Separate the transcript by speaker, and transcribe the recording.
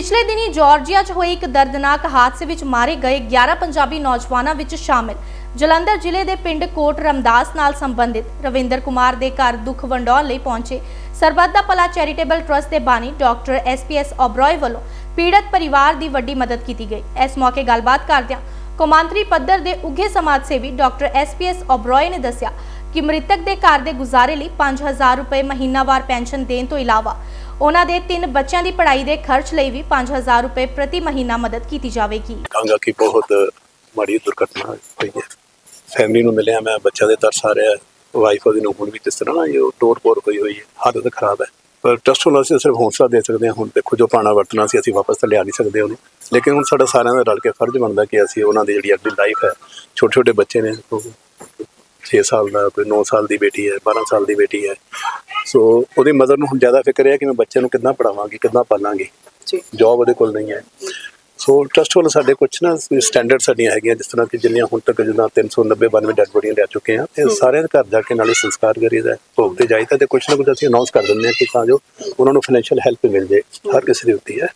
Speaker 1: ਪਿਛਲੇ ਦਿਨੀ ਜਾਰਜੀਆ 'ਚ ਹੋਏ ਇੱਕ ਦਰਦਨਾਕ ਹਾਦਸੇ ਵਿੱਚ ਮਾਰੇ ਗਏ 11 ਪੰਜਾਬੀ ਨੌਜਵਾਨਾਂ ਵਿੱਚ ਸ਼ਾਮਿਲ। ਜਲੰਧਰ ਜ਼ਿਲ੍ਹੇ ਦੇ ਪਿੰਡ ਕੋਟ ਰਮਦਾਸ ਨਾਲ ਸੰਬੰਧਿਤ ਰਵਿੰਦਰ ਕੁਮਾਰ ਦੇ ਘਰ ਦੁੱਖ ਵੰਡਾਉਣ ਲਈ ਪਹੁੰਚੇ। ਸਰਬੱਤ ਦਾ ਭਲਾ ਚੈਰੀਟੇਬਲ ਟਰਸਟ ਦੇ ਬਾਨੀ ਡਾਕਟਰ ਐਸਪੀਐਸ ਓਬਰੋਏ ਵੱਲੋਂ ਪੀੜਤ ਪਰਿਵਾਰ ਦੀ ਵੱਡੀ ਮਦਦ ਕੀਤੀ ਗਈ। ਇਸ ਮੌਕੇ ਗੱਲਬਾਤ ਕਰਦਿਆਂ ਕੌਮਾਂਤਰੀ ਪੱਧਰ ਦੇ ਉੱਘੇ ਸਮਾਜ ਸੇਵੀ ਡਾਕਟਰ ਐਸਪੀਐਸ ਓਬਰੋਏ ਨੇ ਦੱਸਿਆ ਕਿ ਮ੍ਰਿਤਕ ਦੇ ਘਰ ਦੇ ਗੁਜ਼ਾਰੇ ਲਈ 5000 ਰੁਪਏ ਮਹੀਨਾਵਾਰ ਪੈਨਸ਼ਨ ਦੇਣ ਤੋਂ ਇਲਾਵਾ ਉਹਨਾਂ ਦੇ ਤਿੰਨ ਬੱਚਿਆਂ ਦੀ ਪੜ੍ਹਾਈ ਦੇ ਖਰਚ ਲਈ ਵੀ 5000 ਰੁਪਏ ਪ੍ਰਤੀ ਮਹੀਨਾ ਮਦਦ ਕੀਤੀ ਜਾਵੇਗੀ।
Speaker 2: ਕਹਾਂਗਾ ਕਿ ਬਹੁਤ ਮਾੜੀ ਦੁਰਘਟਨਾ ਹੋਈ ਹੈ। ਫੈਮਿਲੀ ਨੂੰ ਮਿਲਿਆ, ਮੈਂ ਬੱਚਿਆਂ ਦੇ ਤਰਸ ਆ ਰਿਹਾ ਵਾਈਫ ਉਹਦੀ ਨੂੰ ਹੁਣ ਵੀ ਜਿਸ ਤਰ੍ਹਾਂ ਨਾ ਇਹ ਟੋਰ ਪੋਰ ਹੋਈ ਹੋਈ ਹੈ। ਹਾਲਤ ਖਰਾਬ ਹੈ। ਪਰ ਟਰਸਟ ਵੱਲੋਂ ਅਸੀਂ ਸਿਰਫ ਹੌਸਲਾ ਦੇ ਸਕਦੇ ਹਾਂ। ਹੁਣ ਦੇਖੋ ਜੋ ਪਾਣਾ ਵਰਤਣਾ ਸੀ, ਅਸੀਂ ਵਾਪਸ ਤਾਂ ਲਿਆ ਨਹੀਂ ਸਕਦੇ ਉਹਨੂੰ। ਲੇਕਿਨ ਹੁਣ ਸਾਡਾ ਸਾਰਿਆਂ ਦਾ ਰਲ ਕੇ ਫਰਜ਼ ਬਣਦਾ ਕਿ ਅਸੀਂ ਉਹਨਾਂ ਦੀ ਜਿਹੜੀ ਅਗਲੀ ਲਾਈਫ ਹੈ ਛੋਟੇ ਛੋਟੇ ਬੱਚੇ ਨੇ 6 ਸਾਲ ਦਾ, ਕੋਈ 9 ਸਾਲ ਦੀ ਬੇਟੀ ਹੈ 12 ਸਾਲ ਦੀ ਬੇਟੀ ਹੈ ਸੋ ਉਹਦੀ ਮਦਰ ਨੂੰ ਹੁਣ ਜ਼ਿਆਦਾ ਫਿਕਰ ਹੈ ਕਿ ਮੈਂ ਬੱਚੇ ਨੂੰ ਕਿੱਦਾਂ ਪੜਾਵਾਂਗੀ ਕਿੱਦਾਂ ਪਾਲਾਂਗੀ।
Speaker 3: ਜੀ।
Speaker 2: ਜੌਬ ਉਹਦੇ ਕੋਲ ਨਹੀਂ ਹੈ। ਸੋ ਟਰਸਟ ਵੱਲੋਂ ਸਾਡੇ ਕੁਝ ਨਾ ਸਟੈਂਡਰਡ ਸਾਡੀਆਂ ਹੈਗੀਆਂ ਜਿਸ ਤਰ੍ਹਾਂ ਕਿ ਜਿੰਨੀਆਂ ਹੁਣ ਤੱਕ ਜਿੱਦਾਂ 390 92 ਡੈਡ ਬੋਡੀਆਂ ਲੈ ਚੁੱਕੇ ਆ ਤੇ ਸਾਰਿਆਂ ਦੇ ਘਰ ਜਾ ਕੇ ਨਾਲੇ ਸੰਸਕਾਰ ਕਰੀਦਾ ਭੋਗ ਤੇ ਜਾਈਦਾ ਤੇ ਕੁਝ ਨਾ ਕੁਝ ਅਸੀਂ ਅਨਾਉਂਸ ਕਰ ਦਿੰਦੇ ਹਾਂ ਕਿ ਤਾਂ ਜੋ ਉਹਨਾਂ ਨੂੰ ਫਾਈਨੈਂਸ਼ੀਅਲ ਹੈਲਪ ਮਿਲ ਜੇ ਹਰ ਕਿਸੇ ਦੀ ਹੁੰਦੀ ਹੈ।